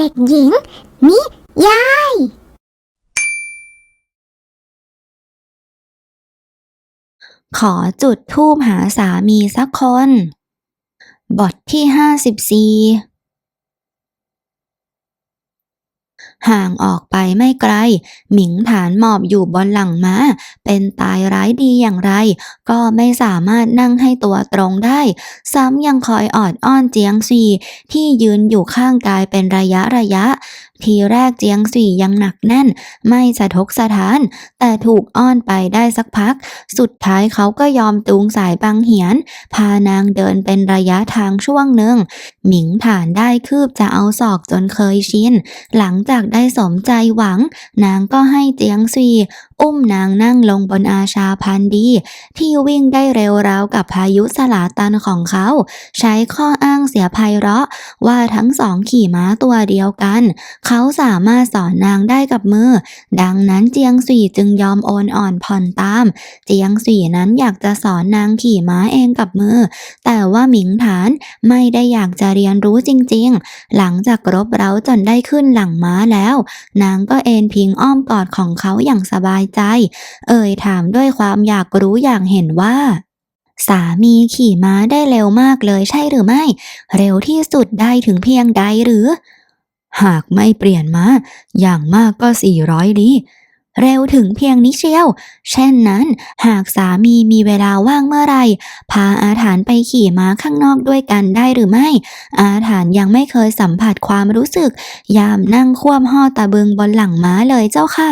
เด็กหญิง นิยาย ขอจุดทูปหาสามีสักคน บทที่ห้าสิบสี่ ห่างออกไปไม่ไกล หมิงฐานหมอบอยู่บนหลังม้า เป็นตายร้ายดีอย่างไร ก็ไม่สามารถนั่งให้ตัวตรงได้ ซ้ำยังคอยออดอ้อนเจียงซีที่ยืนอยู่ข้างกายเป็นระยะระยะ ทีแรกเจียงสี่ยังหนักแน่น ไม่สะทกสะท้าน แต่ถูกอ้อนไปได้สักพัก สุดท้ายเขาก็ยอมจูงสายบังเหียน พานางเดินเป็นระยะทางช่วงหนึ่ง หมิงฐานได้คืบจะเอาศอกจนเคยชิน หลังจากได้สมใจหวัง นางก็ให้เจียงซี อุ้มนางนั่งลงบนอาชาพันดี ที่วิ่งได้เร็วราวกับพายุสลาตันของเขา ใช้ข้ออ้างเสียไพเราะ ว่าทั้งสองขี่ม้าตัวเดียวกัน เขาสามารถสอนนางได้กับมือ ดังนั้นเจียงสี่จึงยอมโอนอ่อนผ่อนตาม เจียงสี่นั้นอยากจะสอนนางขี่ม้าเองกับมือ แต่ว่าหมิงฐานไม่ได้อยากจะเรียนรู้จริงๆ หลังจากรบเร้าจนได้ขึ้นหลังม้าแล้ว นางก็เอนพิงอ้อมกอดของเขาอย่างสบายใจ เอ่ยถามด้วยความอยากรู้อย่างเห็นว่า สามีขี่ม้าได้เร็วมากเลยใช่หรือไม่ เร็วที่สุดได้ถึงเพียงใดหรือ หากไม่เปลี่ยนม้า อย่างมากก็400ลี้เร็วถึงเพียงนี้เชียว เช่นนั้น หากสามีมีเวลาว่างเมื่อไร พาอาถานไปขี่ม้าข้างนอกด้วยกันได้หรือไม่ อาถานยังไม่เคยสัมผัสความรู้สึก ยามนั่งควบห่อตะบึงบนหลังม้าเลยเจ้าค่ะ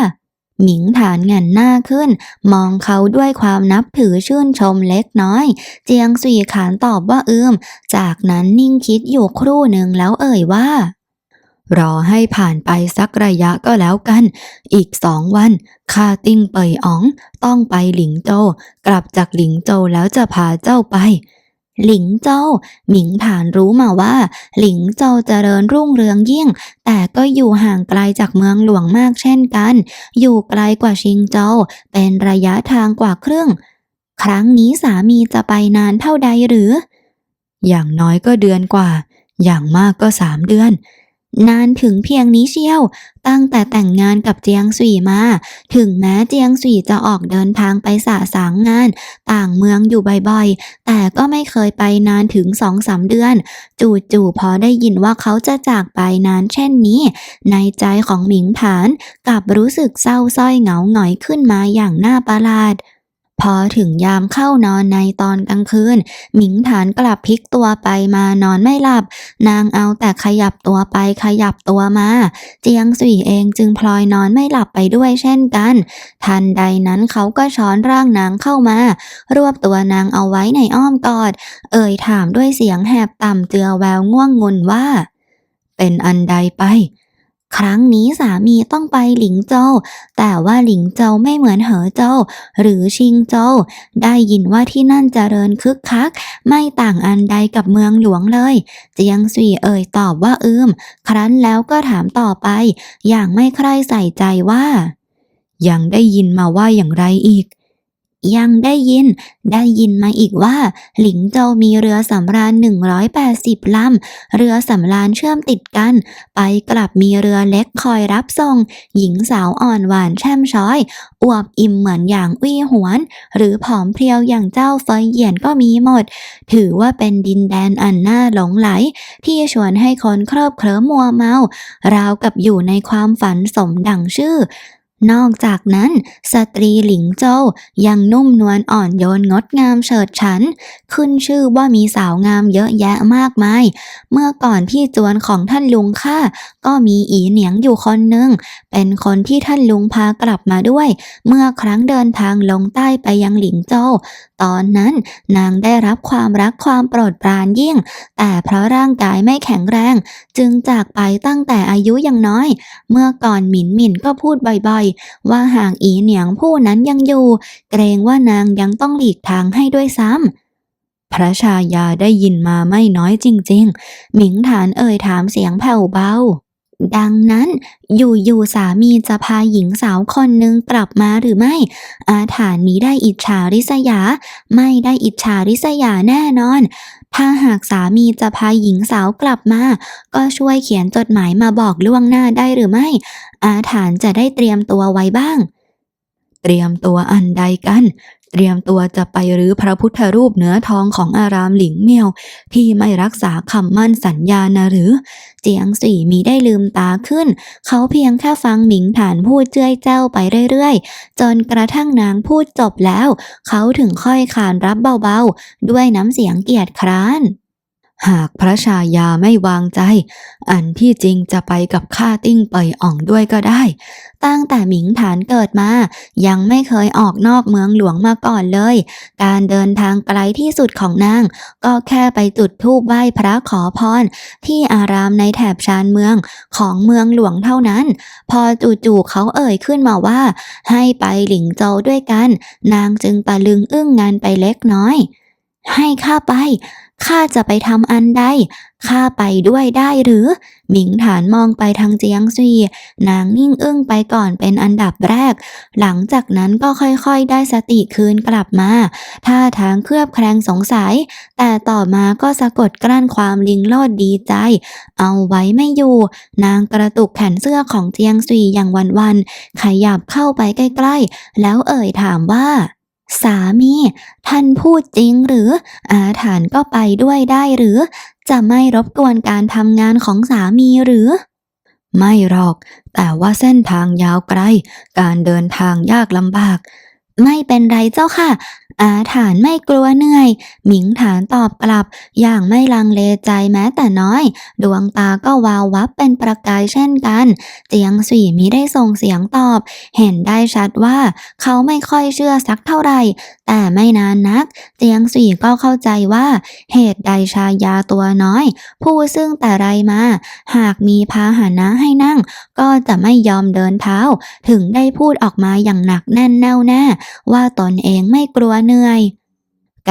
หมิงฐานเงันหน้าขึ้น มองเขาด้วยความนับถือชื่นชมเล็กน้อย เจียงสุยขานตอบว่าอืม จากนั้นนิ่งคิดอยู่ครู่หนึ่งแล้วเอ่ยว่า รอให้ผ่านไปสักระยะก็แล้วกัน อีกสองวันข้าติ้งเปยอ๋อง ต้องไปหลิงโจ กลับจากหลิงโจแล้วจะพาเจ้าไป หลิงเจ้า หมิงผ่านรู้มาว่า หลิงเจวเจริญรุ่งเรืองยิ่ง แต่ก็อยู่ห่างไกลจากเมืองหลวงมากเช่นกัน อยู่ไกลกว่าชิงเจ้า เป็นระยะทางกว่าครึ่ง ครั้งนี้สามีจะไปนานเท่าใดหรือ อย่างน้อยก็เดือนกว่า อย่างมากก็สามเดือน นานถึงเพียงนี้เชียว ตั้งแต่แต่งงานกับเจียงสุยมา ถึงแม้เจียงสุยจะออกเดินทางไปสะสางงาน ต่างเมืองอยู่บ่อยๆ แต่ก็ไม่เคยไปนานถึงสองสามเดือน จู่ๆพอได้ยินว่าเขาจะจากไปนานเช่นนี้ ในใจของหมิงฐานกลับรู้สึกเศร้าส้อยเหงาหงอยขึ้นมาอย่างน่าประหลาด พอถึงยามเข้านอนในตอนกลางคืน หมิงฐานกลับพลิกตัวไปมานอนไม่หลับ นางเอาแต่ขยับตัวไปขยับตัวมา เจียงสุยเองจึงพลอยนอนไม่หลับไปด้วยเช่นกัน ทันใดนั้นเขาก็ช้อนร่างนางเข้ามา รวบตัวนางเอาไว้ในอ้อมกอด เอ่ยถามด้วยเสียงแหบต่ำเจือแววง่วงงุนว่า เป็นอันใดไป ครั้งนี้สามีต้องไปหลิงโจวแต่ว่าหลิงโจวไม่เหมือนเหอโจวหรือชิงโจวได้ยินว่าที่นั่นเจริญคึกคัก ไม่ต่างอันใดกับเมืองหลวงเลย เจียงสุยเอ่ยตอบว่าอืม ครั้นแล้วก็ถามต่อไป อย่างไม่ใคร่ใส่ใจว่า ยังได้ยินมาว่าอย่างไรอีก ยังได้ยิน ได้ยินมาอีกว่า หลิงโจวมีเรือสำราญ 180 ลำ เรือสำราญเชื่อมติดกัน ไปกลับมีเรือเล็กคอยรับส่ง หญิงสาวอ่อนหวานแช่มช้อย อวบอิ่มเหมือนอย่างวี่หวน หรือผอมเพรียวอย่างเจ้าเฟยเหยียนก็มีหมด ถือว่าเป็นดินแดนอันน่าหลงไหล ที่ชวนให้คนเคลิบเคลิ้มมัวเมา ราวกับอยู่ในความฝันสมดังชื่อ นอกจากนั้น สตรีหลิงโจวยังนุ่มนวลอ่อนโยนงดงามเฉิดฉัน ขึ้นชื่อว่ามีสาวงามเยอะแยะมากมาย เมื่อก่อนที่จวนของท่านลุงข้าก็มีอีเหนียงอยู่คนหนึ่ง เป็นคนที่ท่านลุงพากลับมาด้วย เมื่อครั้งเดินทางลงใต้ไปยังหลิงโจวตอนนั้นนางได้รับความรักความโปรดปรานยิ่ง แต่เพราะร่างกายไม่แข็งแรง จึงจากไปตั้งแต่อายุยังน้อย เมื่อก่อนหมินหมินก็พูดบ่อยว่าหากอีเหนียงผู้นั้นยังอยู่ เกรงว่านางยังต้องหลีกทางให้ด้วยซ้ำพระชายาได้ยินมาไม่น้อยจริงๆ หมิงฐานเอ่ยถามเสียงแผ่วเบา ดังนั้นอยู่ๆสามีจะพาหญิงสาวคนหนึ่งกลับมาหรือไม่ อาถรรพ์นี้ได้อิจฉาริษยา ไม่ได้อิจฉาริษยาแน่นอน ถ้าหากสามีจะพาหญิงสาวกลับมา ก็ช่วยเขียนจดหมายมาบอกล่วงหน้าได้หรือไม่ อาถานจะได้เตรียมตัวไว้บ้าง เตรียมตัวอันใดกัน เตรียมตัวจะไปรื้อพระพุทธรูปเนื้อทองของอารามหลิงเมียว ที่ไม่รักษาคำมั่นสัญญานะหรือ เจียงสี่มีได้ลืมตาขึ้น เขาเพียงแค่ฟังหมิงฐานพูดเจ้ยเจ้าไปเรื่อยๆ จนกระทั่งนางพูดจบแล้ว เขาถึงค่อยขานรับเบาๆ ด้วยน้ำเสียงเกียดคร้าน หากพระชายาไม่วางใจ อันที่จริงจะไปกับข้าติ้งเปยอ่องด้วยก็ได้ ตั้งแต่หมิงฐานเกิดมา ยังไม่เคยออกนอกเมืองหลวงมาก่อนเลย การเดินทางไกลที่สุดของนาง ก็แค่ไปจุดธูปไหว้พระขอพร ที่อารามในแถบชานเมืองของเมืองหลวงเท่านั้น พอจู่ๆเขาเอ่ยขึ้นมาว่า ให้ไปหลิงโจวด้วยกัน นางจึงตะลึงอึ้งงานไปเล็กน้อย ให้ข้าไป ข้าจะไปทำอันใด ข้าไปด้วยได้หรือ หมิงฐานมองไปทางเจียงซีนางนิ่งอึ้งไปก่อนเป็นอันดับแรก หลังจากนั้นก็ค่อยๆได้สติคืนกลับมาท่าทางเคลือบแคลงสงสัย แต่ต่อมาก็สะกดกลั้นความลิงโลดดีใจ เอาไว้ไม่อยู่ นางกระตุกแขนเสื้อของเจียงซีอย่างวันๆขยับเข้าไปใกล้ๆ แล้วเอ่ยถามว่า สามี ท่านพูดจริงหรือ อาถานก็ไปด้วยได้หรือ จะไม่รบกวนการทำงานของสามีหรือ ไม่หรอก แต่ว่าเส้นทางยาวไกล การเดินทางยากลำบาก ไม่เป็นไรเจ้าค่ะ อาถานไม่กลัวเหนื่อย หมิงฐานตอบกลับ อย่างไม่ลังเลใจแม้แต่น้อย ดวงตาก็วาววับเป็นประกายเช่นกันเจียงสี่มิได้ส่งเสียงตอบ เห็นได้ชัดว่า เขาไม่ค่อยเชื่อสักเท่าไหร่ แต่ไม่นานนักเจียงสี่ก็เข้าใจว่า เหตุใดชายาตัวน้อย ผู้ซึ่งแต่ไรมา หากมีพาหนะให้นั่ง ก็จะไม่ยอมเดินเท้า ถึงได้พูดออกมาอย่างหนักแน่นแน่วแน่ว่าตนเองไม่กลัวเหนื่อย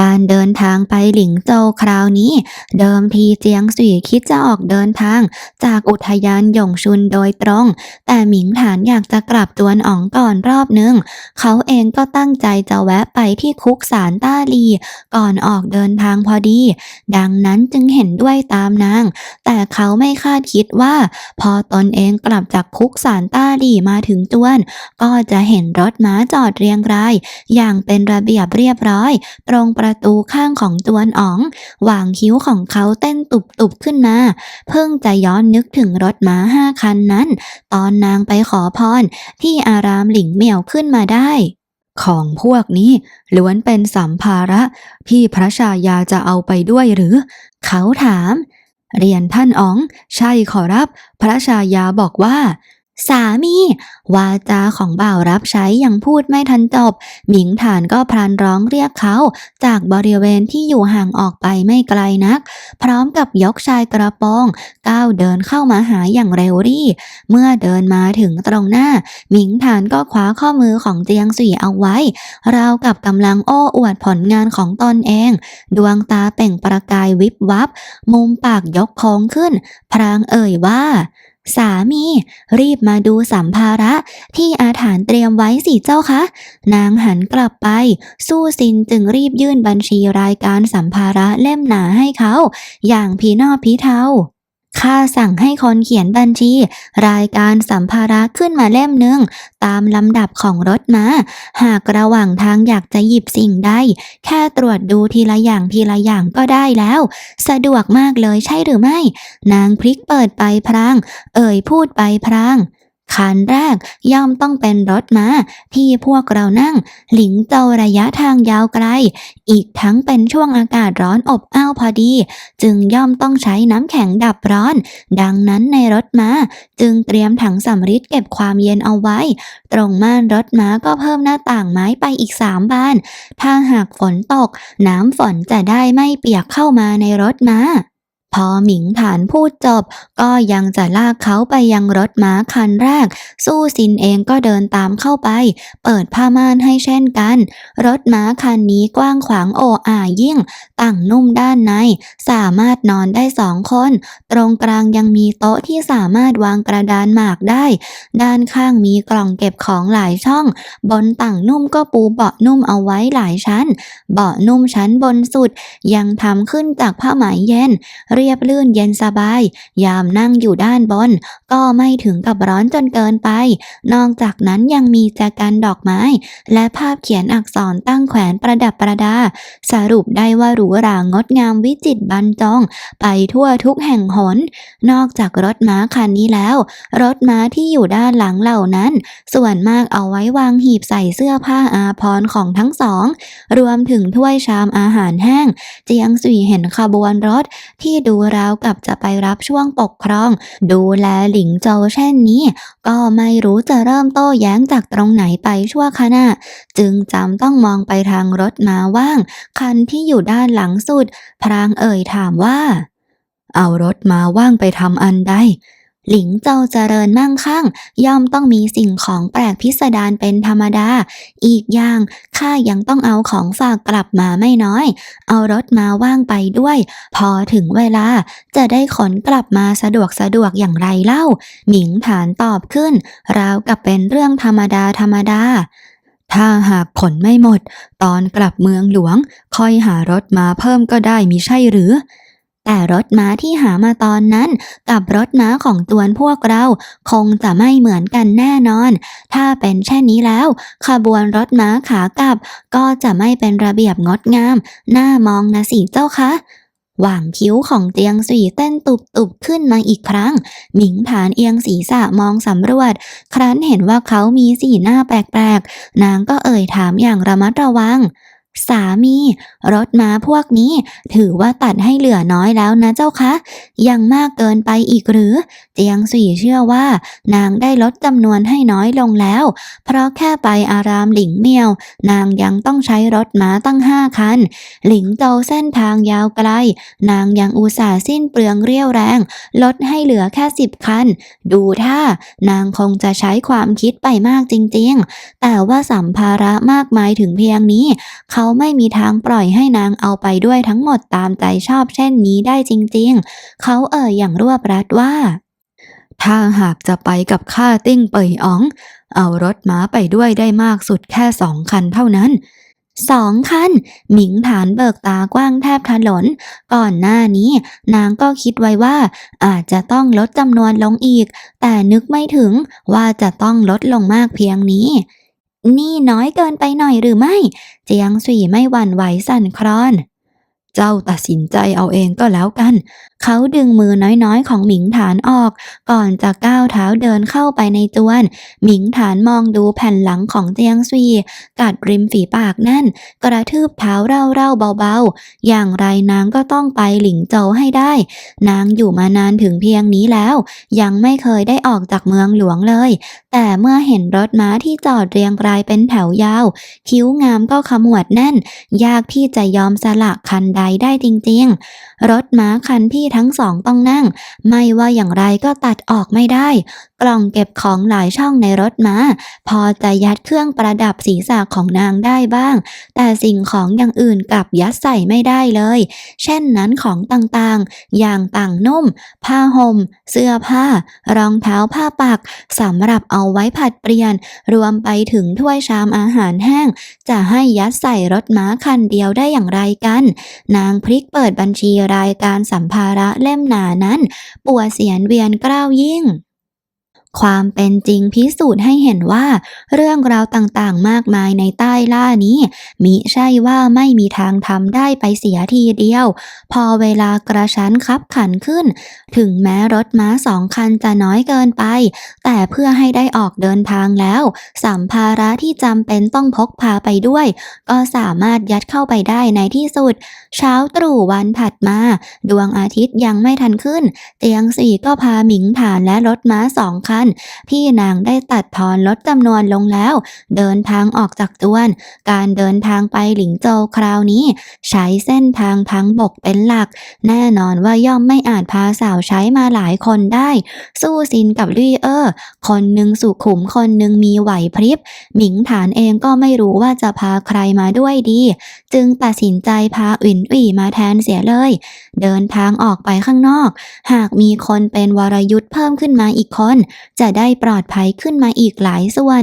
การเดินทางไปหลิงโจวคราวนี้ เดิมทีเจียงสุยคิดจะออกเดินทาง จากอุทยานหยงชุนโดยตรง แต่หมิงฐานอยากจะกลับจวนอ๋องก่อนรอบนึง เขาเองก็ตั้งใจจะแวะไปที่คุกสารต้าลี ก่อนออกเดินทางพอดี ดังนั้นจึงเห็นด้วยตามนาง แต่เขาไม่คาดคิดว่า พอตนเองกลับจากคุกสารต้าลีมาถึงจวน ก็จะเห็นรถม้าจอดเรียงราย อย่างเป็นระเบียบเรียบร้อย ตรงประประตูข้างของจวนอ๋องหว่างคิ้วของเขาเต้นตุบๆขึ้นมา เพิ่งจะย้อนนึกถึงรถม้าห้าคันนั้น ตอนนางไปขอพรที่อารามหลิงเหมี่ยวขึ้นมาได้ ของพวกนี้ล้วนเป็นสัมภาระที่พระชายาจะเอาไปด้วยหรือ เขาถาม เรียนท่านอ๋อง ใช่ขอรับ พระชายาบอกว่า สามีวาจาของบ่าวรับใช้ยังพูดไม่ทันจบ หมิงฐานก็พลันร้องเรียกเขา จากบริเวณที่อยู่ห่างออกไปไม่ไกลนัก พร้อมกับยกชายกระโปรงก้าวเดินเข้ามาหาอย่างเร็วรี่ เมื่อเดินมาถึงตรงหน้า หมิงฐานก็คว้าข้อมือของเจียงสี่เอาไว้ ราวกับกำลังโอ้อวดผลงานของตนเอง ดวงตาเปล่งประกายวิบวับ มุมปากยกโค้งขึ้น พรางเอ่ยว่า สามี รีบมาดูสัมภาระที่อาถานเตรียมไว้สิเจ้าคะ นางหันกลับไป สู้ซินจึงรีบยื่นบัญชีรายการสัมภาระเล่มหนาให้เขา อย่างพีนอพีเทา ข้าสั่งให้คนเขียนบัญชี รายการสัมภาระขึ้นมาเล่มหนึ่งตามลำดับของรถมา หากระหว่างทางอยากจะหยิบสิ่งใดแค่ตรวจดูทีละอย่างทีละอย่างก็ได้แล้ว สะดวกมากเลยใช่หรือไม่ นางพลิกเปิดไปพราง เอ่ยพูดไปพราง คันแรกย่อมต้องเป็นรถม้าที่พวกเรานั่ง หลิงโจวระยะทางยาวไกล อีกทั้งเป็นช่วงอากาศร้อนอบอ้าวพอดี จึงย่อมต้องใช้น้ำแข็งดับร้อน ดังนั้นในรถม้า จึงเตรียมถังสำริดเก็บความเย็นเอาไว้ ตรงม่านรถม้าก็เพิ่มหน้าต่างไม้ไปอีกสามบาน ถ้าหากฝนตก น้ำฝนจะได้ไม่เปียกเข้ามาในรถม้า พอหมิงฐานพูดจบ ก็ยังจะลากเขาไปยังรถม้าคันแรก สู้ซินเองก็เดินตามเข้าไป เปิดผ้าม่านให้เช่นกัน รถม้าคันนี้กว้างขวางโออายิ่ง ตั้งนุ่มด้านใน สามารถนอนได้สองคน ตรงกลางยังมีโต๊ะที่สามารถวางกระดานหมากได้ ด้านข้างมีกล่องเก็บของหลายช่อง บนต่างนุ่มก็ปูเบาะนุ่มเอาไว้หลายชั้น เบาะนุ่มชั้นบนสุด ยังทำขึ้นจากผ้าไหมเย็นเรียบลื่นเย็นสบาย ยามนั่งอยู่ด้านบน ก็ไม่ถึงกับร้อนจนเกินไป นอกจากนั้นยังมีแจกันดอกไม้ และภาพเขียนอักษรตั้งแขวนประดับประดา สรุปได้ว่าหรูหรางดงามวิจิตรบรรจง ไปทั่วทุกแห่งหน นอกจากรถม้าคันนี้แล้ว รถม้าที่อยู่ด้านหลังเหล่านั้น ส่วนมากเอาไว้วางหีบใส่เสื้อผ้าอาภรณ์ของทั้งสอง รวมถึงถ้วยชามอาหารแห้ง เจียงสุยเห็นขบวนรถที่ดูราวกับจะไปรับช่วงปกครอง ดูแลหลิงโจเช่นนี้ ก็ไม่รู้จะเริ่มโต้แย้งจากตรงไหนไปชั่วขณะ จึงจำต้องมองไปทางรถมาว่าง คันที่อยู่ด้านหลังสุด พรางเอ่ยถามว่า เอารถมาว่างไปทำอันใด หลิงโจวเจริญมั่งคั่ง ย่อมต้องมีสิ่งของแปลกพิสดารเป็นธรรมดา อีกอย่างข้ายังต้องเอาของฝากกลับมาไม่น้อย เอารถมาว่างไปด้วย พอถึงเวลาจะได้ขนกลับมาสะดวกสะดวกอย่างไรเล่า หมิงฐานตอบขึ้น ราวกับเป็นเรื่องธรรมดาธรรมดาถ้าหากขนไม่หมด ตอนกลับเมืองหลวง ค่อยหารถมาเพิ่มก็ได้มิใช่หรือ แต่รถม้าที่หามาตอนนั้น กับรถม้าของตวนพวกเรา คงจะไม่เหมือนกันแน่นอน ถ้าเป็นเช่นนี้แล้ว ขบวนรถม้าขากลับ ก็จะไม่เป็นระเบียบงดงาม น่ามองนะสิเจ้าคะหว่างคิ้วของเตียงสีเต้นตุบๆขึ้นมาอีกครั้ง หมิงฐานเอียงศีรษะมองสำรวจ ครั้นเห็นว่าเขามีสีหน้าแปลกๆ นางก็เอ่ยถามอย่างระมัดระวัง สามีรถม้าพวกนี้ ถือว่าตัดให้เหลือน้อยแล้วนะเจ้าคะ ยังมากเกินไปอีกหรือ เจียงสีเชื่อว่า นางได้ลดจำนวนให้น้อยลงแล้ว เพราะแค่ไปอารามหลิงเมียว นางยังต้องใช้รถม้าตั้งห้าคัน หลิงโจวเส้นทางยาวไกล นางยังอุตส่าห์สิ้นเปลืองเรี่ยวแรง ลดให้เหลือแค่สิบคัน ดูท่านางคงจะใช้ความคิดไปมากจริงๆ แต่ว่าสัมภาระมากมายถึงเพียงนี้ เขาไม่มีทางปล่อยให้นางเอาไปด้วยทั้งหมดตามใจชอบเช่นนี้ได้จริงๆ เขาเอ่ยอย่างรวบรัดว่า ถ้าหากจะไปกับข้าติ้งเปยอ๋อง เอารถม้าไปด้วยได้มากสุดแค่สองคันเท่านั้นสองคันหมิงฐานเบิกตากว้างแทบถลน ก่อนหน้านี้ นางก็คิดไว้ว่า อาจจะต้องลดจำนวนลงอีก แต่นึกไม่ถึงว่าจะต้องลดลงมากเพียงนี้ นี่น้อยเกินไปหน่อยหรือไม่ เจียงสุยไม่หวั่นไหวสั่นคลอน เจ้าตัดสินใจเอาเองก็แล้วกัน เขาดึงมือน้อยๆของหมิงฐานออก ก่อนจะก้าวเท้าเดินเข้าไปในจวน หมิงฐานมองดูแผ่นหลังของเจียงซุยกัดริมฝีปากนั่น กระทืบเท้าเร่าๆเบาๆ อย่างไรนางก็ต้องไปหลิงโจวให้ได้ นางอยู่มานานถึงเพียงนี้แล้ว ยังไม่เคยได้ออกจากเมืองหลวงเลย แต่เมื่อเห็นรถม้าที่จอดเรียงรายเป็นแถวยาว คิ้วงามก็ขมวดแน่น ยากที่จะยอมสละคันใดได้จริงรถม้าคันที่ทั้งสองต้องนั่ง ไม่ว่าอย่างไรก็ตัดออกไม่ได้ กล่องเก็บของหลายช่องในรถม้า พอจะยัดเครื่องประดับศีรษะของนางได้บ้าง แต่สิ่งของอย่างอื่นกลับยัดใส่ไม่ได้เลย เช่นนั้นของต่างๆ อย่างต่างนุ่ม ผ้าห่ม เสื้อผ้า รองเท้าผ้าปักสำหรับเอาไว้ผัดเปลี่ยน รวมไปถึงถ้วยชามอาหารแห้ง จะให้ยัดใส่รถม้าคันเดียวได้อย่างไรกัน นางพลิกเปิดบัญชีรายการสัมภาระเล่มหนานั้น ปวดเสียนเวียนกล้าวยิ่ง ความเป็นจริงพิสูจน์ให้เห็นว่า เรื่องราวต่างๆ มากมายในใต้ล่านี้ มิใช่ว่าไม่มีทางทำได้ไปเสียทีเดียว พอเวลากระชั้นคับขันขึ้น ถึงแม้รถม้าสองคันจะน้อยเกินไป แต่เพื่อให้ได้ออกเดินทางแล้ว สัมภาระที่จำเป็นต้องพกพาไปด้วย ก็สามารถยัดเข้าไปได้ในที่สุด เช้าตรู่วันถัดมา ดวงอาทิตย์ยังไม่ทันขึ้น เตียงสี่ก็พาหมิงฐานและรถม้าสองคันพี่นางได้ตัดทอนลดจำนวนลงแล้ว เดินทางออกจากจวน การเดินทางไปหลิงโจวคราวนี้ ใช้เส้นทางทางบกเป็นหลัก แน่นอนว่าย่อมไม่อาจพาสาวใช้มาหลายคนได้ สู้ซินกับลี่เออร์คนหนึ่งสุขุมคนหนึ่งมีไหวพริบ หมิงฐานเองก็ไม่รู้ว่าจะพาใครมาด้วยดี จึงตัดสินใจพาอินอีมาแทนเสียเลย เดินทางออกไปข้างนอก หากมีคนเป็นวรยุทธ์เพิ่มขึ้นมาอีกคนจะได้ปลอดภัยขึ้นมาอีกหลายส่วน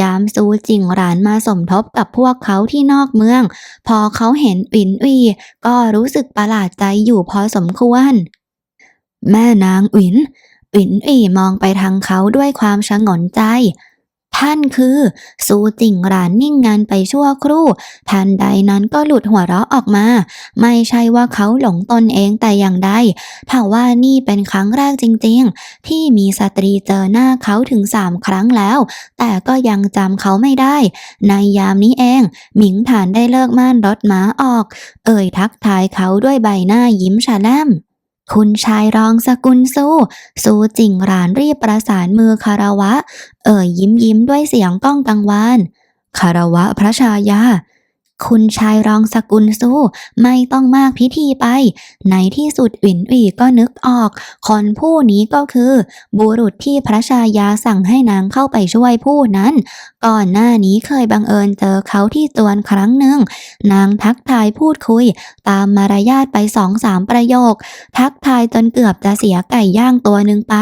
ยามซูจิงหรานมาสมทบกับพวกเขาที่นอกเมือง พอเขาเห็นอินอีก็รู้สึกประหลาดใจอยู่พอสมควร แม่นางอินอินอีมองไปทางเขาด้วยความชงนใจ ท่านคือซูจิงหรานนิ่งงานไปชั่วครู่ ทันใดนั้นก็หลุดหัวเราะออกมา ไม่ใช่ว่าเขาหลงตนเองแต่อย่างใดถ้าว่านี่เป็นครั้งแรกจริงๆ ที่มีสตรีเจอหน้าเขาถึงสามครั้งแล้ว แต่ก็ยังจำเขาไม่ได้ ในยามนี้เอง หมิงฐานได้เลิกม่านรถม้าออก เอ่ยทักทายเขาด้วยใบหน้ายิ้มฉะแลม คุณชายรองสกุลสู้ สู้จิงหรานรีบประสานมือคารวะ เอ่ยยิ้มยิ้มด้วยเสียงก้องกังวานคารวะพระชายา คุณชายรองสกุลสู้ไม่ต้องมากพิธีไป ในที่สุดอินอีก็นึกออก คนผู้นี้ก็คือ บุรุษที่พระชายาสั่งให้นางเข้าไปช่วยผู้นั้น ก่อนหน้านี้เคยบังเอิญเจอเขาที่จวนครั้งหนึ่ง นางทักทายพูดคุย ตามมารยาทไปสองสามประโยค ทักทายจนเกือบจะเสียไก่ย่างตัวหนึ่งไป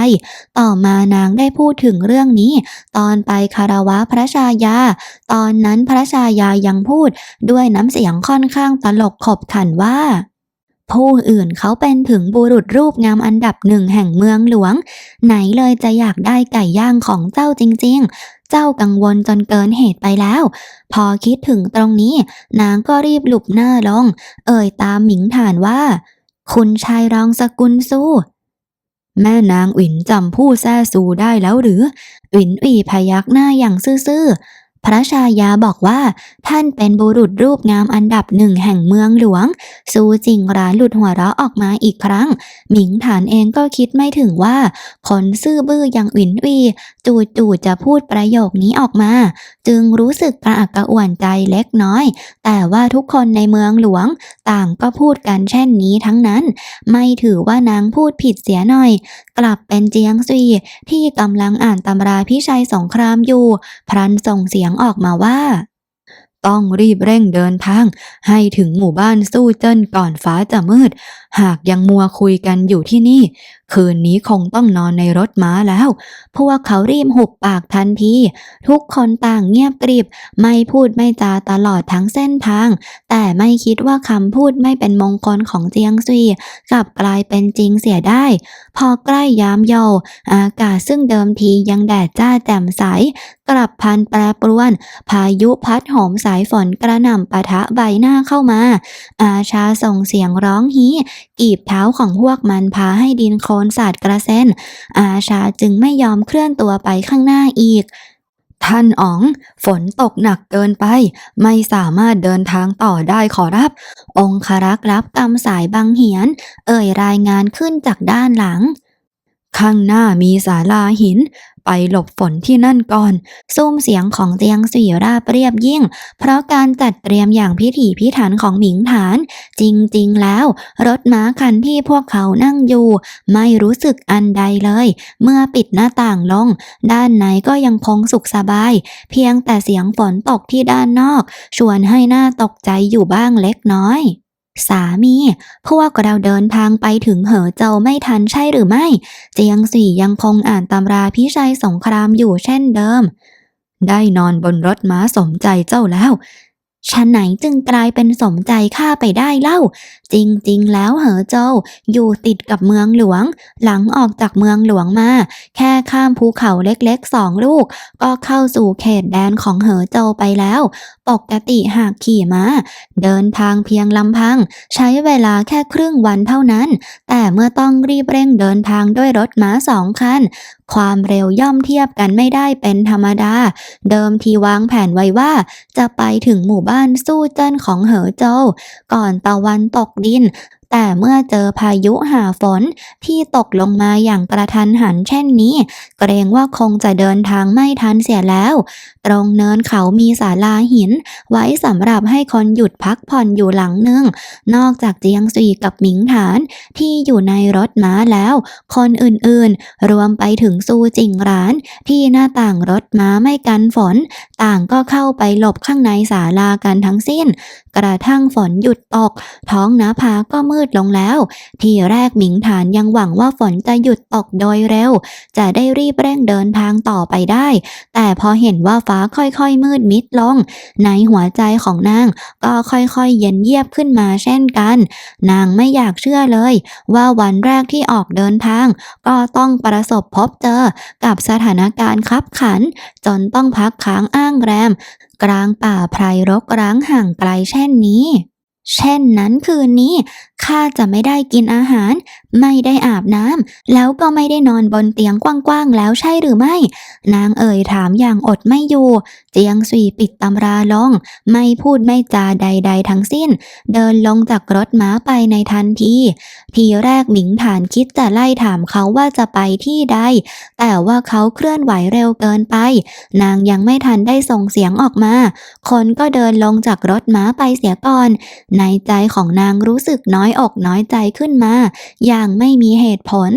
ต่อมานางได้พูดถึงเรื่องนี้ ตอนไปคารวะพระชายา ตอนนั้นพระชายายังพูดด้วยน้ำเสียงค่อนข้างตลกขบขันว่า ผู้อื่นเขาเป็นถึงบุรุษรูปงามอันดับหนึ่งแห่งเมืองหลวง ไหนเลยจะอยากได้ไก่ย่างของเจ้าจริง ๆ เจ้ากังวลจนเกินเหตุไปแล้ว พอคิดถึงตรงนี้ นางก็รีบหลุบหน้าลง เอ่ยตามหมิงฐานว่า คุณชายรองสกุลสู้แม่นางอินจำผู้แซ่ซูได้แล้วหรืออินอีพยักหน้าอย่างซื่อ พระชายาบอกว่า ท่านเป็นบุรุษรูปงามอันดับหนึ่งแห่งเมืองหลวง ซูจิงราหลุดหัวเราะออกมาอีกครั้ง หมิงฐานเองก็คิดไม่ถึงว่าคนซื่อบื้ออย่างอินอีจู่ๆจะพูดประโยคนี้ออกมา จึงรู้สึกกระอักกระอ่วนใจเล็กน้อย แต่ว่าทุกคนในเมืองหลวง ต่างก็พูดกันเช่นนี้ทั้งนั้น ไม่ถือว่านางพูดผิดเสียหน่อย กลับเป็นเจียงซุยที่กำลังอ่านตำราพิชัยสงครามอยู่ พรันส่งเสียงออกมาว่า ต้องรีบเร่งเดินทาง ให้ถึงหมู่บ้านสู้เจิ้นก่อนฟ้าจะมืด หากยังมัวคุยกันอยู่ที่นี่คืนนี้คงต้องนอนในรถม้าแล้ว พวกเขารีบหุบปากทันที ทุกคนต่างเงียบกริบ ไม่พูดไม่จาตลอดทั้งเส้นทาง แต่ไม่คิดว่าคำพูดไม่เป็นมงคลของเจียงซุยกลับกลายเป็นจริงเสียได้ พอใกล้ยามเยาว์อากาศซึ่งเดิมทียังแดดจ้าแจ่มใส กลับพันแปรปรวน พายุพัดโหมสายฝนกระหน่ำปะทะใบหน้าเข้ามา อาชาส่งเสียงร้องฮีกีบเท้าของพวกมันพาให้ดินโคลนสาดกระเซ็นอาชาจึงไม่ยอมเคลื่อนตัวไปข้างหน้าอีก ท่านอ๋อง ฝนตกหนักเกินไป ไม่สามารถเดินทางต่อได้ขอรับ องครักษ์รับกำสายบังเหียน เอ่ยรายงานขึ้นจากด้านหลัง ข้างหน้ามีศาลาหิน ไปหลบฝนที่นั่นก่อน ซุ้มเสียงของเจียงสีราบเรียบยิ่ง เพราะการจัดเตรียมอย่างพิถีพิถันของหมิงฐาน จริงๆแล้ว รถม้าคันที่พวกเขานั่งอยู่ ไม่รู้สึกอันใดเลย เมื่อปิดหน้าต่างลง ด้านในก็ยังคงสุขสบาย เพียงแต่เสียงฝนตกที่ด้านนอก ชวนให้หน้าตกใจอยู่บ้างเล็กน้อย สามี พวกเราเดินทางไปถึงเหอเจ้าไม่ทันใช่หรือไม่ เจียงสี่ยังคงอ่านตำราพิชัยสงครามอยู่เช่นเดิม ได้นอนบนรถม้าสมใจเจ้าแล้ว ฉะไหนจึงกลายเป็นสมใจข้าไปได้เล่า จริงๆ แล้วเหอเจ้าอยู่ติดกับเมืองหลวง หลังออกจากเมืองหลวงมา แค่ข้ามภูเขาเล็กๆสองลูก ก็เข้าสู่เขตแดนของเหอเจ้าไปแล้ว ปกติหากขี่ม้า เดินทางเพียงลำพัง ใช้เวลาแค่ครึ่งวันเท่านั้น แต่เมื่อต้องรีบเร่งเดินทางด้วยรถม้าสองคันความเร็วย่อมเทียบกันไม่ได้เป็นธรรมดา เดิมทีวางแผนไว้ว่า จะไปถึงหมู่บ้านสู้เจิ้นของเหอโจวก่อนตะวันตกดิน แต่เมื่อเจอพายุหาฝนที่ตกลงมาอย่างกระทันหันเช่นนี้ เกรงว่าคงจะเดินทางไม่ทันเสียแล้ว ตรงเนินเขามีศาลาหิน ไว้สำหรับให้คนหยุดพักผ่อนอยู่หลังหนึง นอกจากเจียงซุยกับหมิงฐานที่อยู่ในรถม้าแล้ว คนอื่นๆ รวมไปถึงซูจิงร้าน ที่หน้าต่างรถม้าไม่กันฝน ต่างก็เข้าไปหลบข้างในศาลากันทั้งสิ้น กระทั่งฝนหยุดตก ท้องนาภาก็มืดลงแล้ว ทีแรกหมิงฐานยังหวังว่าฝนจะหยุดตกโดยเร็ว จะได้รีบเร่งเดินทางต่อไปได้ แต่พอเห็นว่าฟ้าค่อยๆมืดมิดลง ในหัวใจของนางก็ค่อยๆเย็นเยียบขึ้นมาเช่นกัน นางไม่อยากเชื่อเลย ว่าวันแรกที่ออกเดินทาง ก็ต้องประสบพบเจอกับสถานการณ์คับขัน จนต้องพักค้างอ้างแรม กลางป่าไพรรกร้างห่างไกลเช่นนี้ เช่นนั้นคืนนี้ข้าจะไม่ได้กินอาหาร ไม่ได้อาบน้ำแล้วก็ไม่ได้นอนบนเตียงกว้างๆแล้วใช่หรือไม่ นางเอ่ยถามอย่างอดไม่อยู่ เจียงสุยปิดตำราลง ไม่พูดไม่จาใด ๆ ทั้งสิ้น เดินลงจากรถม้าไปในทันที ทีแรกหมิงฐานคิดจะไล่ถามเขาว่าจะไปที่ใด แต่ว่าเขาเคลื่อนไหวเร็วเกินไป นางยังไม่ทันได้ส่งเสียงออกมา คนก็เดินลงจากรถม้าไปเสียก่อนในใจของนางรู้สึกน้อยอกน้อยใจขึ้นมา อย่างไม่มีเหตุผล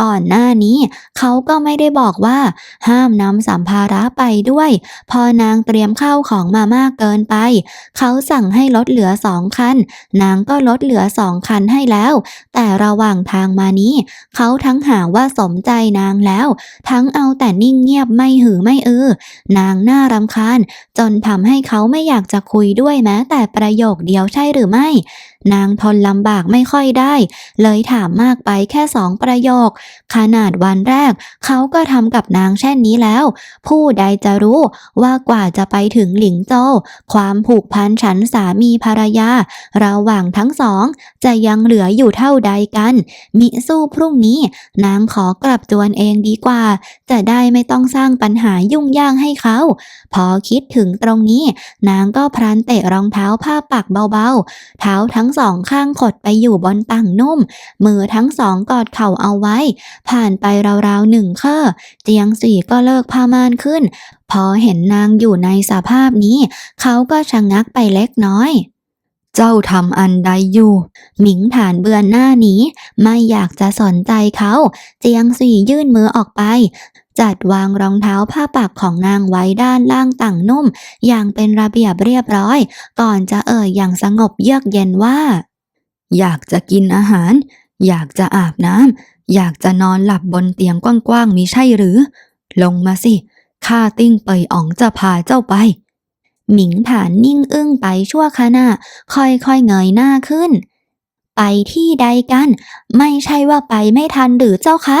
ก่อนหน้านี้ เขาก็ไม่ได้บอกว่า ห้ามนำสัมภาระไปด้วย พอนางเตรียมข้าวของมามากเกินไป เขาสั่งให้ลดเหลือสองคัน นางก็ลดเหลือสองคันให้แล้ว แต่ระหว่างทางมานี้ เขาทั้งหาว่าสมใจนางแล้ว ทั้งเอาแต่นิ่งเงียบไม่หือไม่อือนางน่ารำคาญ จนทำให้เขาไม่อยากจะคุยด้วยแม้แต่ประโยคเดียวใช่หรือไม่ นางทนลำบากไม่ค่อยได้ เลยถามมากไปแค่สองประโยค ขนาดวันแรก เขาก็ทำกับนางเช่นนี้แล้ว ผู้ใดจะรู้ว่ากว่าจะไปถึงหลิงโจวความผูกพันฉันสามีภรรยา ระหว่างทั้งสอง จะยังเหลืออยู่เท่าใดกัน มิสู้พรุ่งนี้ นางขอกลับจวนเองดีกว่า จะได้ไม่ต้องสร้างปัญหายุ่งยากให้เขา พอคิดถึงตรงนี้ นางก็พลันเตะรองเท้าผ้าปักเบาๆเท้าทั้งสองข้างขดไปอยู่บนต่างนุ่ม มือทั้งสองกอดเข่าเอาไว้ ผ่านไปราวๆหนึ่งเคอเจียงสี่ก็เลิกผ้าม่านขึ้น พอเห็นนางอยู่ในสภาพนี้ เขาก็ชะงักไปเล็กน้อยเจ้าทำอันใดอยู่ หมิงฐานเบือนหน้านี้ ไม่อยากจะสนใจเขา เจียงสี่ยื่นมือออกไป จัดวางรองเท้าผ้าปักของนางไว้ด้านล่างต่างนุ่ม อย่างเป็นระเบียบเรียบร้อย ก่อนจะเอ่ยอย่างสงบเยือกเย็นว่า อยากจะกินอาหาร อยากจะอาบน้ำอยากจะนอนหลับบนเตียงกว้างๆมีใช่หรือ ลงมาสิข้าติ้งเปอ๋องจะพาเจ้าไป หมิงฐานนิ่งอึ้งไปชั่วขณะค่อยๆเงยหน้าขึ้น ไปที่ใดกัน ไม่ใช่ว่าไปไม่ทันหรือเจ้าคะ